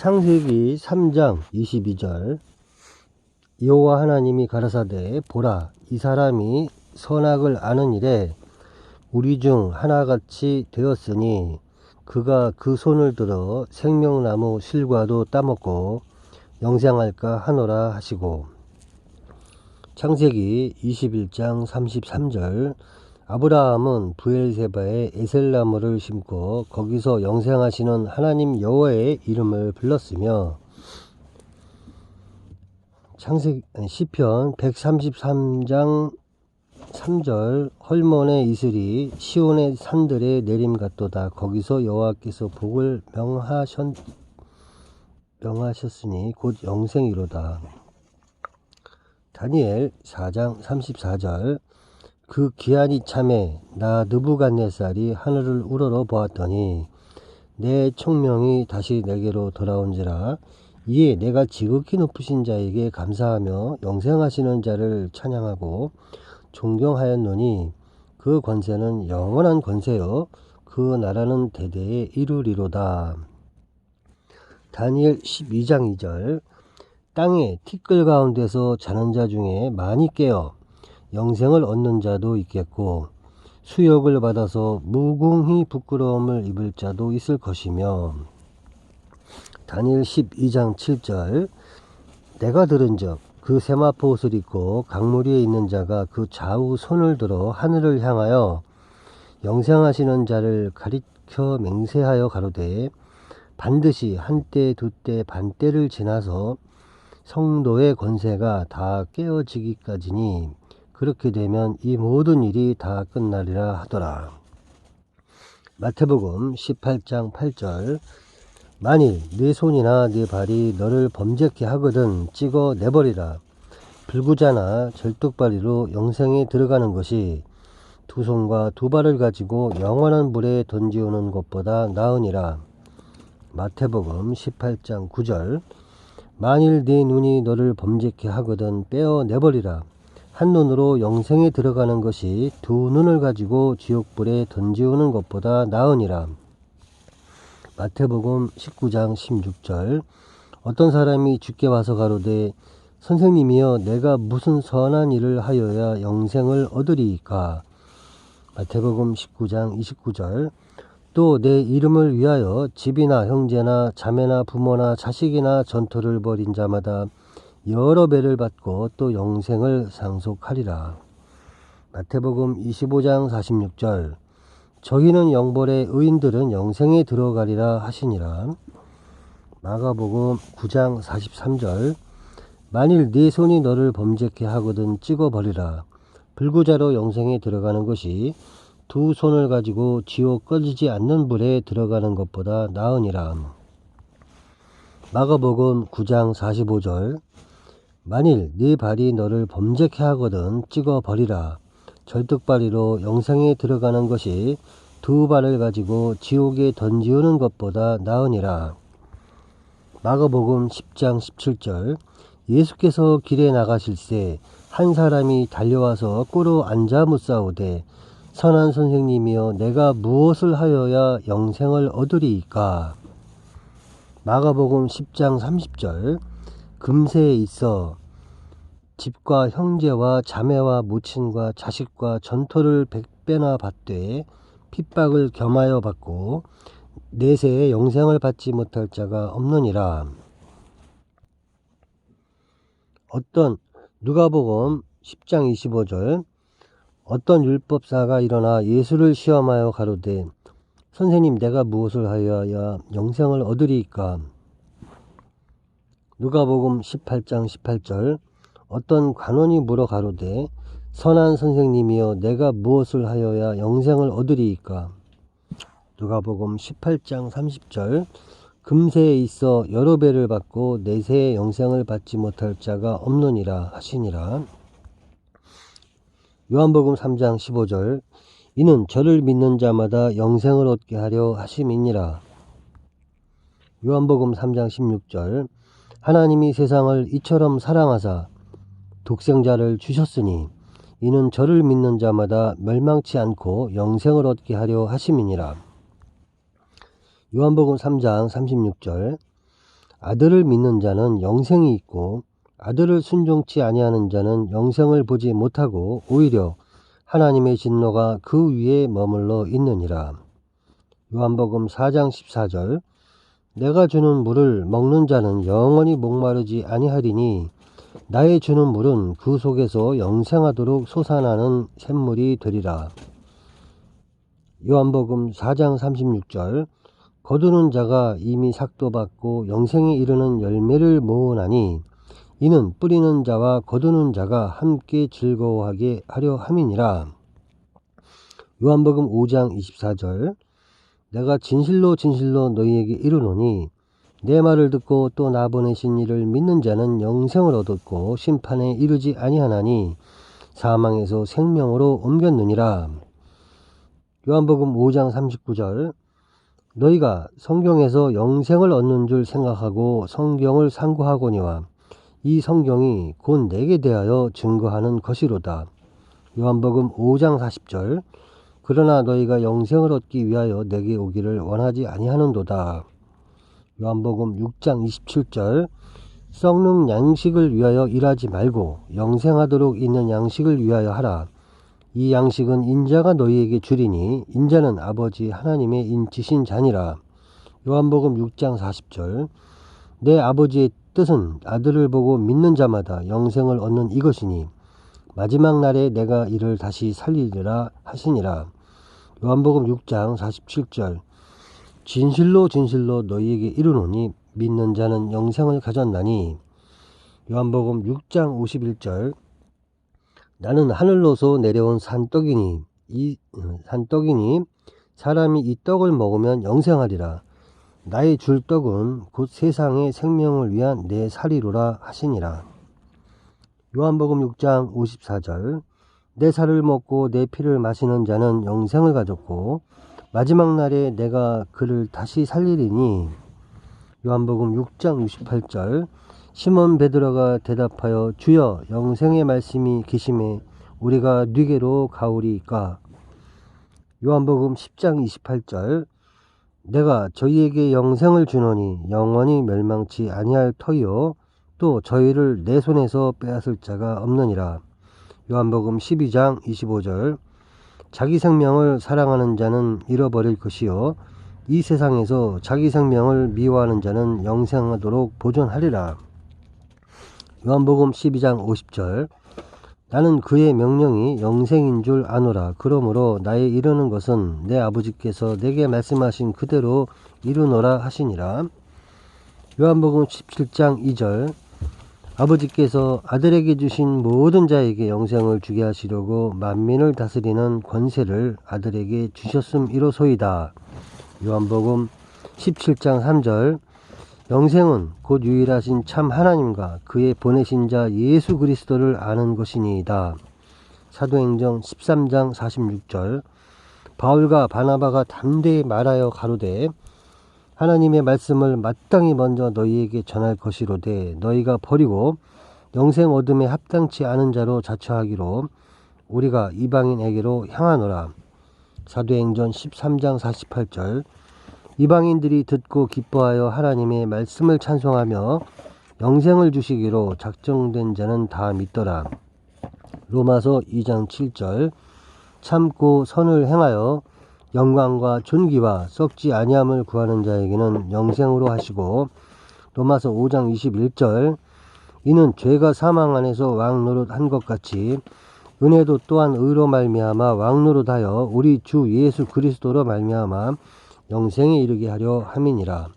창세기 3장 22절. 여호와 하나님이 가라사대 보라 이 사람이 선악을 아는 일에 우리 중 하나같이 되었으니 그가 그 손을 들어 생명나무 실과도 따먹고 영생할까 하노라 하시고. 창세기 21장 33절 아브라함은 부엘세바에 에셀나무를 심고 거기서 영생하시는 하나님 여호와의 이름을 불렀으며 창세기 시편 133장 3절 헐몬의 이슬이 시온의 산들에 내림 같도다 거기서 여호와께서 복을 명하셨 명하셨으니 곧 영생이로다. 다니엘 4장 34절 그 기한이 참에 나 느부갓네살이 하늘을 우러러 보았더니 내 총명이 다시 내게로 돌아온지라 이에 내가 지극히 높으신 자에게 감사하며 영생하시는 자를 찬양하고 존경하였노니 그 권세는 영원한 권세요. 그 나라는 대대에 이루리로다. 다니엘 12장 2절. 땅의 티끌 가운데서 자는 자 중에 많이 깨어 영생을 얻는 자도 있겠고 수욕을 받아서 무궁히 부끄러움을 입을 자도 있을 것이며. 다니엘 12장 7절. 내가 들은즉 그 세마포 옷을 입고 강물 위에 있는 자가 그 좌우 손을 들어 하늘을 향하여 영생하시는 자를 가리켜 맹세하여 가로되 반드시 한때 두때 반때를 지나서 성도의 권세가 다 깨어지기까지니 그렇게 되면 이 모든 일이 다 끝나리라 하더라. 마태복음 18장 8절 만일 네 손이나 네 발이 너를 범죄케 하거든 찍어 내버리라. 불구자나 절뚝발이로 영생에 들어가는 것이 두 손과 두 발을 가지고 영원한 불에 던지오는 것보다 나으니라. 마태복음 18장 9절 만일 네 눈이 너를 범죄케 하거든 빼어 내버리라. 한 눈으로 영생에 들어가는 것이 두 눈을 가지고 지옥불에 던지우는 것보다 나으니라. 마태복음 19장 16절. 어떤 사람이 주께 와서 가로되 선생님이여 내가 무슨 선한 일을 하여야 영생을 얻으리이까? 마태복음 19장 29절. 또 내 이름을 위하여 집이나 형제나 자매나 부모나 자식이나 전토를 벌인 자마다 여러 배를 받고 또 영생을 상속하리라. 마태복음 25장 46절 저희는 영벌에 의인들은 영생에 들어가리라 하시니라. 마가복음 9장 43절 만일 네 손이 너를 범죄케 하거든 찍어버리라. 불구자로 영생에 들어가는 것이 두 손을 가지고 지옥 꺼지지 않는 불에 들어가는 것보다 나으니라. 마가복음 9장 45절 만일 네 발이 너를 범죄케 하거든 찍어 버리라. 절뚝발이로 영생에 들어가는 것이 두 발을 가지고 지옥에 던지우는 것보다 나으니라. 마가복음 10장 17절 예수께서 길에 나가실새 한 사람이 달려와서 꿇어 앉아 묻사오되 선한 선생님이여 내가 무엇을 하여야 영생을 얻으리이까 마가복음 10장 30절 금세에 있어 집과 형제와 자매와 모친과 자식과 전토를 백배나 받되 핍박을 겸하여 받고 내세에 영생을 받지 못할 자가 없느니라. 어떤 누가복음 10장 25절 어떤 율법사가 일어나 예수를 시험하여 가로되 선생님 내가 무엇을 하여야 영생을 얻으리이까 누가복음 18장 18절. 어떤 관원이 물어 가로되 선한 선생님이여 내가 무엇을 하여야 영생을 얻으리이까? 누가복음 18장 30절. 금세에 있어 여러 배를 받고 내세에 영생을 받지 못할 자가 없느니라 하시니라. 요한복음 3장 15절. 이는 저를 믿는 자마다 영생을 얻게 하려 하심이니라. 요한복음 3장 16절 하나님이 세상을 이처럼 사랑하사 독생자를 주셨으니 이는 저를 믿는 자마다 멸망치 않고 영생을 얻게 하려 하심이니라. 요한복음 3장 36절 아들을 믿는 자는 영생이 있고 아들을 순종치 아니하는 자는 영생을 보지 못하고 오히려 하나님의 진노가 그 위에 머물러 있느니라. 요한복음 4장 14절 내가 주는 물을 먹는 자는 영원히 목마르지 아니하리니 나의 주는 물은 그 속에서 영생하도록 솟아나는 샘물이 되리라. 요한복음 4장 36절 거두는 자가 이미 삭도 받고 영생에 이르는 열매를 모으나니 이는 뿌리는 자와 거두는 자가 함께 즐거워하게 하려 함이니라. 요한복음 5장 24절 내가 진실로 진실로 너희에게 이르노니 내 말을 듣고 또 나 보내신 이를 믿는 자는 영생을 얻었고 심판에 이르지 아니하나니 사망에서 생명으로 옮겼느니라. 요한복음 5장 39절 너희가 성경에서 영생을 얻는 줄 생각하고 성경을 상고하거니와 이 성경이 곧 내게 대하여 증거하는 것이로다. 요한복음 5장 40절 그러나 너희가 영생을 얻기 위하여 내게 오기를 원하지 아니하는도다. 요한복음 6장 27절 썩는 양식을 위하여 일하지 말고 영생하도록 있는 양식을 위하여 하라. 이 양식은 인자가 너희에게 주리니 인자는 아버지 하나님의 인치신 자니라. 요한복음 6장 40절 내 아버지의 뜻은 아들을 보고 믿는 자마다 영생을 얻는 이것이니 마지막 날에 내가 이를 다시 살리리라 하시니라. 요한복음 6장 47절. 진실로 진실로 너희에게 이르노니 믿는 자는 영생을 가졌나니. 요한복음 6장 51절. 나는 하늘로서 내려온 산떡이니 이 어, 산떡이니 사람이 이 떡을 먹으면 영생하리라. 나의 줄 떡은 곧 세상의 생명을 위한 내 살이로라 하시니라. 요한복음 6장 54절 내 살을 먹고 내 피를 마시는 자는 영생을 가졌고 마지막 날에 내가 그를 다시 살리리니 요한복음 6장 68절 시몬 베드로가 대답하여 주여 영생의 말씀이 계심에 우리가 뉘게로 가오리까? 요한복음 10장 28절 내가 저희에게 영생을 주노니 영원히 멸망치 아니할 터이요 또 저희를 내 손에서 빼앗을 자가 없느니라 요한복음 12장 25절 자기 생명을 사랑하는 자는 잃어버릴 것이요 이 세상에서 자기 생명을 미워하는 자는 영생하도록 보존하리라. 요한복음 12장 50절 나는 그의 명령이 영생인 줄 아노라. 그러므로 나의 이르는 것은 내 아버지께서 내게 말씀하신 그대로 이루노라 하시니라. 요한복음 17장 2절 아버지께서 아들에게 주신 모든 자에게 영생을 주게 하시려고 만민을 다스리는 권세를 아들에게 주셨음이로소이다. 요한복음 17장 3절 영생은 곧 유일하신 참 하나님과 그의 보내신 자 예수 그리스도를 아는 것이니이다. 사도행정 13장 46절 바울과 바나바가 담대히 말하여 가로되 하나님의 말씀을 마땅히 먼저 너희에게 전할 것이로되 너희가 버리고 영생 얻음에 합당치 않은 자로 자처하기로 우리가 이방인에게로 향하노라. 사도행전 13장 48절 이방인들이 듣고 기뻐하여 하나님의 말씀을 찬송하며 영생을 주시기로 작정된 자는 다 믿더라. 로마서 2장 7절 참고 선을 행하여 영광과 존귀와 썩지 아니함을 구하는 자에게는 영생으로 하시고 로마서 5장 21절 이는 죄가 사망 안에서 왕 노릇 한 것 같이 은혜도 또한 의로 말미암아 왕 노릇하여 우리 주 예수 그리스도로 말미암아 영생에 이르게 하려 함이니라.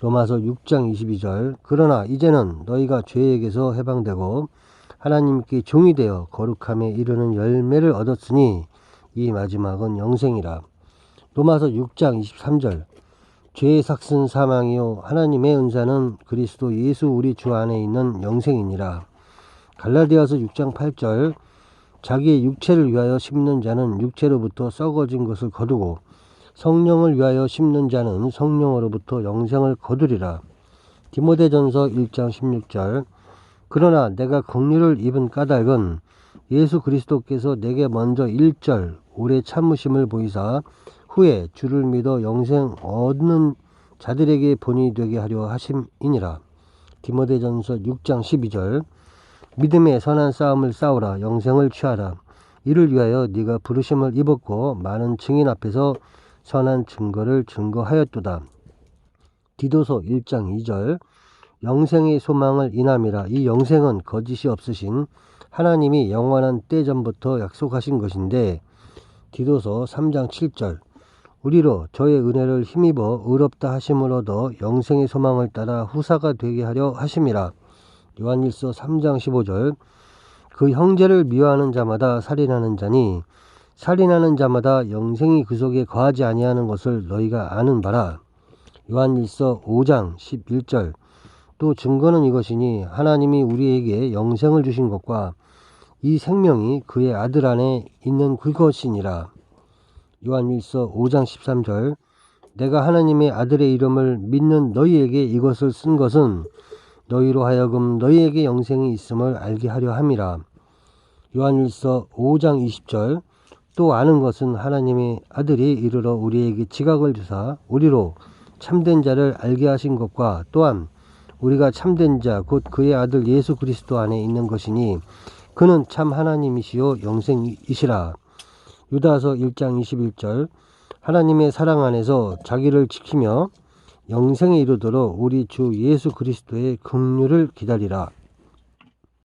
로마서 6장 22절 그러나 이제는 너희가 죄에게서 해방되고 하나님께 종이 되어 거룩함에 이르는 열매를 얻었으니 이 마지막은 영생이라. 로마서 6장 23절 죄의 삭슨 사망이요 하나님의 은사는 그리스도 예수 우리 주 안에 있는 영생이니라. 갈라디아서 6장 8절 자기의 육체를 위하여 심는 자는 육체로부터 썩어진 것을 거두고 성령을 위하여 심는 자는 성령으로부터 영생을 거두리라. 디모데전서 1장 16절 그러나 내가 긍휼을 입은 까닭은 예수 그리스도께서 내게 먼저 1절 오래 참으심을 보이사 후에 주를 믿어 영생 얻는 자들에게 본이 되게 하려 하심이니라. 디모데전서 6장 12절. 믿음의 선한 싸움을 싸우라. 영생을 취하라. 이를 위하여 네가 부르심을 입었고 많은 증인 앞에서 선한 증거를 증거하였도다. 디도서 1장 2절. 영생의 소망을 인함이라. 이 영생은 거짓이 없으신 하나님이 영원한 때 전부터 약속하신 것인데 디도서 3장 7절 우리로 저의 은혜를 힘입어 의롭다 얻어 영생의 소망을 따라 후사가 되게 하려 하심이라. 요한일서 3장 15절. 그 형제를 미워하는 자마다 살인하는 자니 살인하는 자마다 영생이 그 속에 거하지 아니하는 것을 너희가 아는 바라. 요한일서 5장 11절. 또 증거는 이것이니 하나님이 우리에게 영생을 주신 것과 이 생명이 그의 아들 안에 있는 그것이니라 요한일서 5장 13절 내가 하나님의 아들의 이름을 믿는 너희에게 이것을 쓴 것은 너희로 하여금 너희에게 영생이 있음을 알게 하려 함이라. 요한일서 5장 20절 또 아는 것은 하나님의 아들이 이르러 우리에게 지각을 주사 우리로 참된 자를 알게 하신 것과 또한 우리가 참된 자 곧 그의 아들 예수 그리스도 안에 있는 것이니 그는 참 하나님이시요 영생이시라 유다서 1장 21절 하나님의 사랑 안에서 자기를 지키며 영생에 이르도록 우리 주 예수 그리스도의 긍휼을 기다리라